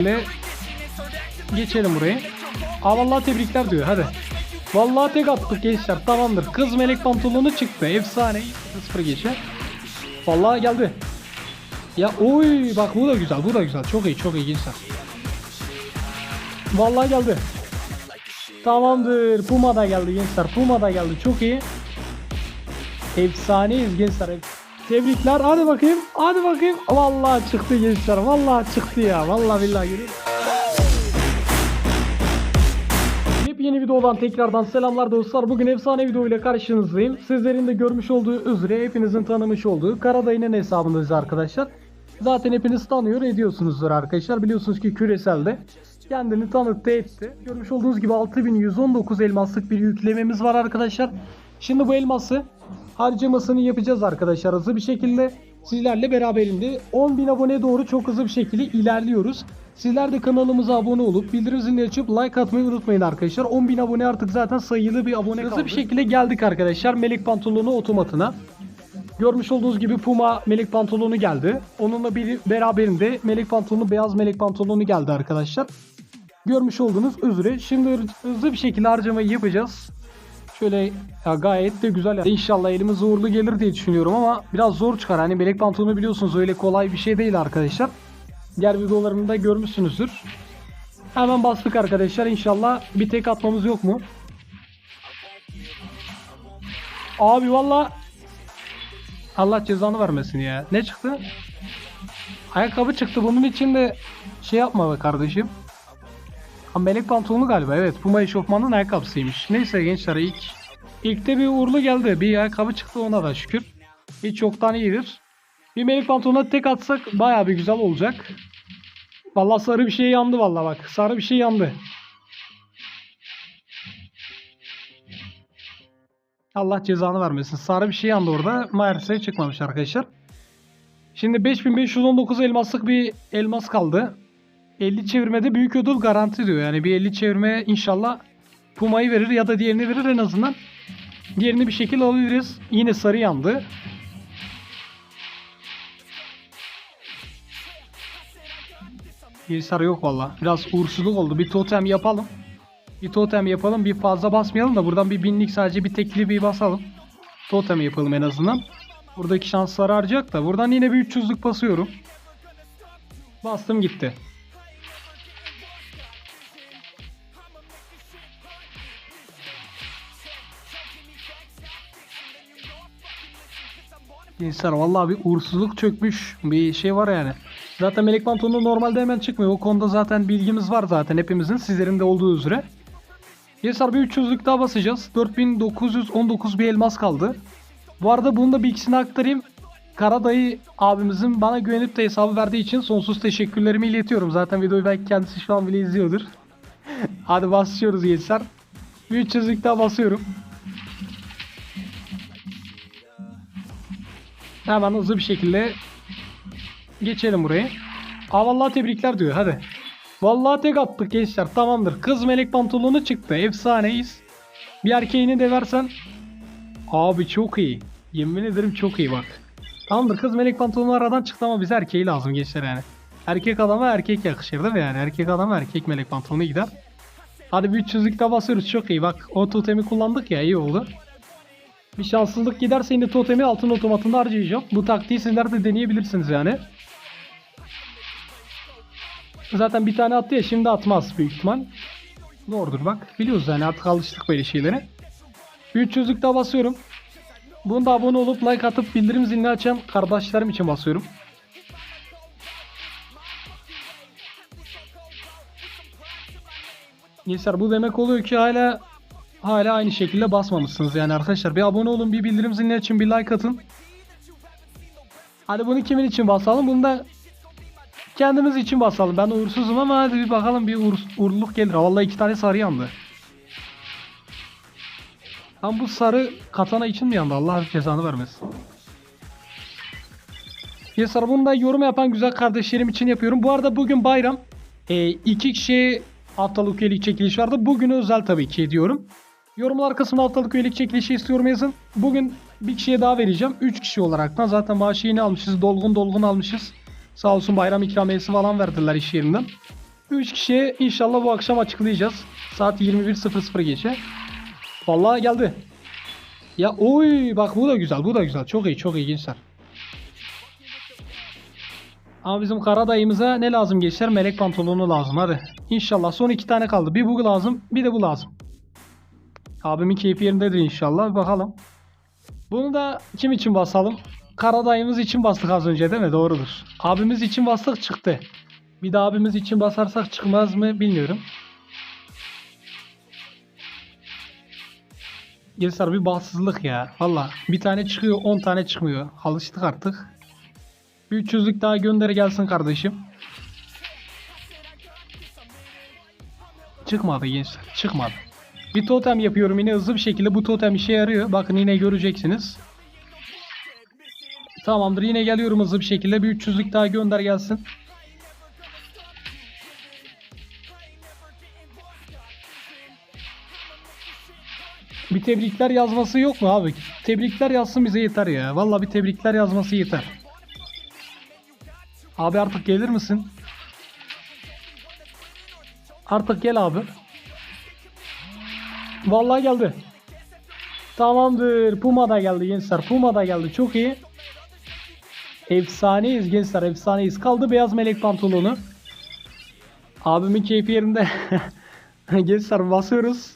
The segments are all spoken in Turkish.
şekilde geçelim burayı. Aa vallahi tebrikler diyor hadi. Vallahi tek attık gençler tamamdır. Kız melek pantolonu çıktı. Efsane 0 geçe. Vallahi geldi. Ya oy bak bu da güzel bu da güzel. Çok iyi çok iyi gençler. Vallahi geldi. Tamamdır. Puma da geldi gençler. Puma da geldi. Çok iyi. Efsaneyiz gençler. Tebrikler. Hadi bakayım. Hadi bakayım. Vallahi çıktı gençler. Vallahi çıktı ya. Vallahi billahi görüyor musun? Yepyeni videodan tekrardan selamlar dostlar. Bugün efsane video ile karşınızdayım. Sizlerin de görmüş olduğu üzere hepinizin tanımış olduğu Karadayı'nın hesabındayız arkadaşlar. Zaten hepiniz tanıyor ediyorsunuzdur arkadaşlar. Biliyorsunuz ki küreselde kendini tanıttı etti. Görmüş olduğunuz gibi 6119 elmaslık bir yüklememiz var arkadaşlar. Şimdi bu elması harcamasını yapacağız arkadaşlar hızlı bir şekilde. Sizlerle beraberinde 10.000 abone doğru çok hızlı bir şekilde ilerliyoruz. Sizler de kanalımıza abone olup bildirim zilini açıp like atmayı unutmayın arkadaşlar. 10.000 abone artık zaten sayılı bir abone Hızlı bir şekilde geldik arkadaşlar melek pantolonu otomatına. Görmüş olduğunuz gibi Puma melek pantolonu geldi. Onunla bir beraberinde melek pantolonu beyaz melek pantolonu geldi arkadaşlar. Görmüş olduğunuz üzere şimdi hızlı bir şekilde harcamayı yapacağız. Şöyle ya gayet de güzel. İnşallah elimiz uğurlu gelir diye düşünüyorum ama biraz zor çıkar. Hani melek pantolonu biliyorsunuz öyle kolay bir şey değil arkadaşlar. Diğer videolarımda görmüşsünüzdür. Hemen bastık arkadaşlar. İnşallah bir tek atmamız yok mu? Abi valla Allah cezanı vermesin ya. Ne çıktı? Ayakkabı çıktı. Bunun için de şey yapma be kardeşim. Ha, melek pantolonu galiba. Evet. Puma eşofmanın ayakkabısıymış. Neyse gençler ilk ilkte bir uğurlu geldi. Bir ayakkabı çıktı ona da şükür. Hiç çoktan iyidir. Bir melek pantolona tek atsak baya bir güzel olacak. Vallahi sarı bir şey yandı vallahi bak. Sarı bir şey yandı. Allah cezanı vermesin. Sarı bir şey yandı orada. Maalesef çıkmamış arkadaşlar. Şimdi 5519 elmaslık bir elmas kaldı. 50 çevirmede büyük ödül garanti diyor. Yani bir 50 çevirme inşallah Puma'yı verir ya da diğerini verir en azından. Diğerini bir şekilde alabiliriz. Yine sarı yandı. Bir sarı yok valla. Biraz uğursuzluk oldu. Bir totem yapalım. Bir totem yapalım. Bir fazla basmayalım da buradan bir binlik sadece bir tekli bir basalım. Totem yapalım en azından. Buradaki şansları harcayacak da. Buradan yine bir 300'lük basıyorum. Bastım gitti. Gençler vallahi bir uğursuzluk çökmüş bir şey var yani. Zaten Melek Pantolonu normalde hemen çıkmıyor. O konuda zaten bilgimiz var zaten hepimizin. Sizlerin de olduğu üzere. Gençler bir 300'lük daha basacağız. 4919 bir elmas kaldı. Bu arada bunu da bir ikisini aktarayım. Karadayı abimizin bana güvenip de hesabı verdiği için sonsuz teşekkürlerimi iletiyorum. Zaten videoyu belki kendisi şu an bile izliyordur. Hadi basıyoruz gençler. Bir 300'lük daha basıyorum. Hemen hızlı bir şekilde geçelim burayı. Aa vallahi tebrikler diyor hadi. Vallahi tek attık gençler tamamdır. Kız melek pantolonu çıktı. Efsaneyiz. Bir erkeğini de versen. Abi çok iyi. Yemin ederim çok iyi bak. Tamamdır kız melek pantolonu aradan çıktı ama bize erkeği lazım gençler yani. Erkek adama erkek yakışır değil mi yani? Erkek adama erkek melek pantolonu gider. Hadi bir 300'lük daha basıyoruz çok iyi bak. O totemi kullandık ya iyi oldu. Bir şanssızlık giderse yine totemi altın otomatında harcayacağım. Bu taktiği sizler de deneyebilirsiniz yani. Zaten bir tane attı ya şimdi atmaz büyük ihtimal. Doğrudur bak. Biliyoruz yani artık alıştık böyle şeylere. 300'lük daha basıyorum. Bunu da abone olup like atıp bildirim zilini açan kardeşlerim için basıyorum. Gençler bu demek oluyor ki hala hala aynı şekilde basmamışsınız yani arkadaşlar. Bir abone olun, bir bildirim zilini açın, bir like atın. Hadi bunu kimin için basalım? Bunu da kendimiz için basalım. Ben uğursuzum ama hadi bir bakalım bir uğur, uğurluluk gelir. Vallahi iki tane sarı yandı. Tam bu sarı katana için mi yandı? Allah cezanı vermesin. Yesar bunu da yorum yapan güzel kardeşlerim için yapıyorum. Bu arada bugün bayram. Ee, iki kişi haftalık üyelik çekiliş vardı. Bugün özel tabii ki diyorum. Yorumlar kısmına haftalık üyelik çekilişi istiyorum yazın. Bugün bir kişiye daha vereceğim. 3 kişi olarak da zaten maaşı yeni almışız. Dolgun dolgun almışız. Sağ olsun bayram ikramiyesi falan verdiler iş yerinden. 3 kişiye inşallah bu akşam açıklayacağız. Saat 21.00 geçe. Vallahi geldi. Ya oy bak bu da güzel bu da güzel. Çok iyi çok iyi gençler. Ama bizim kara dayımıza ne lazım gençler? Melek pantolonu lazım hadi. İnşallah son iki tane kaldı. Bir bu lazım bir de bu lazım. Abimin keyfi yerindedir inşallah. Bakalım. Bunu da kim için basalım? Kara dayımız için bastık az önce değil mi? Doğrudur. Abimiz için bastık çıktı. Bir de abimiz için basarsak çıkmaz mı bilmiyorum. Gençler bir bahtsızlık ya. Valla bir tane çıkıyor 10 tane çıkmıyor. Alıştık artık. Bir 300'lük daha gönder gelsin kardeşim. Çıkmadı gençler. Çıkmadı. Bir totem yapıyorum yine hızlı bir şekilde. Bu totem işe yarıyor. Bakın yine göreceksiniz. Tamamdır yine geliyorum hızlı bir şekilde. Bir 300'lük daha gönder gelsin. Bir tebrikler yazması yok mu abi? Tebrikler yazsın bize yeter ya. Vallahi bir tebrikler yazması yeter. Abi artık gelir misin? Artık gel abi. Vallahi geldi. Tamamdır. Puma da geldi gençler. Puma da geldi. Çok iyi. Efsaneyiz gençler. Efsaneyiz. Kaldı beyaz melek pantolonu. Abimin keyfi yerinde. gençler basıyoruz.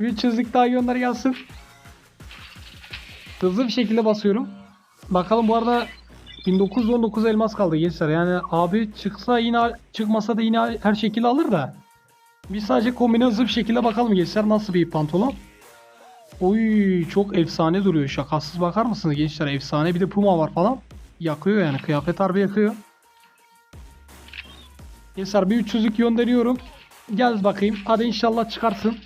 Bir çizik daha gönder gelsin. Hızlı bir şekilde basıyorum. Bakalım bu arada 1919 elmas kaldı gençler. Yani abi çıksa yine çıkmasa da yine her şekilde alır da. Biz sadece kombine hızlı bir şekilde bakalım gençler nasıl bir pantolon. Oy çok efsane duruyor. Şakasız bakar mısınız gençler? Efsane bir de puma var falan. Yakıyor yani. Kıyafet harbi yakıyor. Gençler bir 300'lük gönderiyorum. Gel bakayım. Hadi inşallah çıkarsın.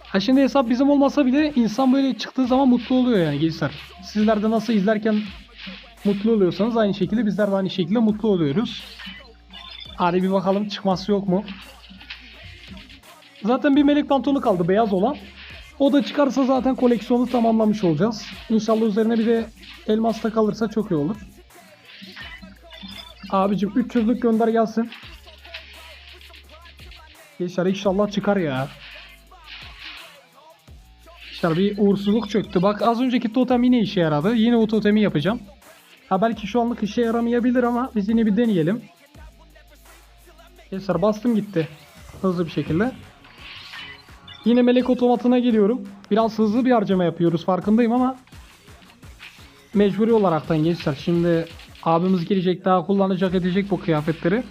Ha şimdi hesap bizim olmasa bile insan böyle çıktığı zaman mutlu oluyor yani gençler. Sizler de nasıl izlerken mutlu oluyorsanız aynı şekilde bizler de aynı şekilde mutlu oluyoruz. Hadi bir bakalım çıkması yok mu? Zaten bir melek pantolonu kaldı beyaz olan. O da çıkarsa zaten koleksiyonu tamamlamış olacağız. İnşallah üzerine bir de elmas da kalırsa çok iyi olur. Abicim 300'lük gönder gelsin. Gençler inşallah çıkar ya. İşte bir uğursuzluk çöktü. Bak az önceki totem yine işe yaradı. Yine o totemi yapacağım. Ha belki şu anlık işe yaramayabilir ama biz yine bir deneyelim. Gençler bastım gitti. Hızlı bir şekilde. Yine melek otomatına geliyorum. Biraz hızlı bir harcama yapıyoruz farkındayım ama mecburi olaraktan gençler. Şimdi abimiz gelecek daha kullanacak edecek bu kıyafetleri.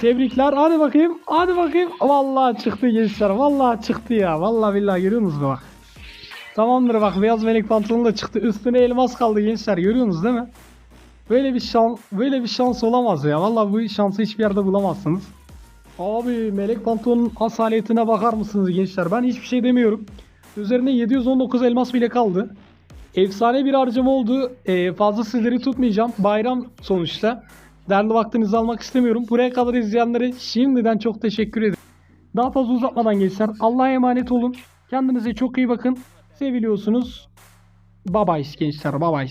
Tebrikler. Hadi bakayım. Hadi bakayım. Vallahi çıktı gençler. Vallahi çıktı ya. Vallahi billahi görüyorsunuz mu bak. Tamamdır bak beyaz melek pantolonu da çıktı. Üstüne elmas kaldı gençler. Görüyorsunuz değil mi? Böyle bir şans böyle bir şans olamaz ya. Vallahi bu şansı hiçbir yerde bulamazsınız. Abi melek pantolonun asaletine bakar mısınız gençler? Ben hiçbir şey demiyorum. Üzerine 719 elmas bile kaldı. Efsane bir harcama oldu. Ee, fazla sizleri tutmayacağım. Bayram sonuçta. Değerli vaktinizi almak istemiyorum. Buraya kadar izleyenlere şimdiden çok teşekkür ederim. Daha fazla uzatmadan gençler Allah'a emanet olun. Kendinize çok iyi bakın. Seviliyorsunuz. Bye gençler bye.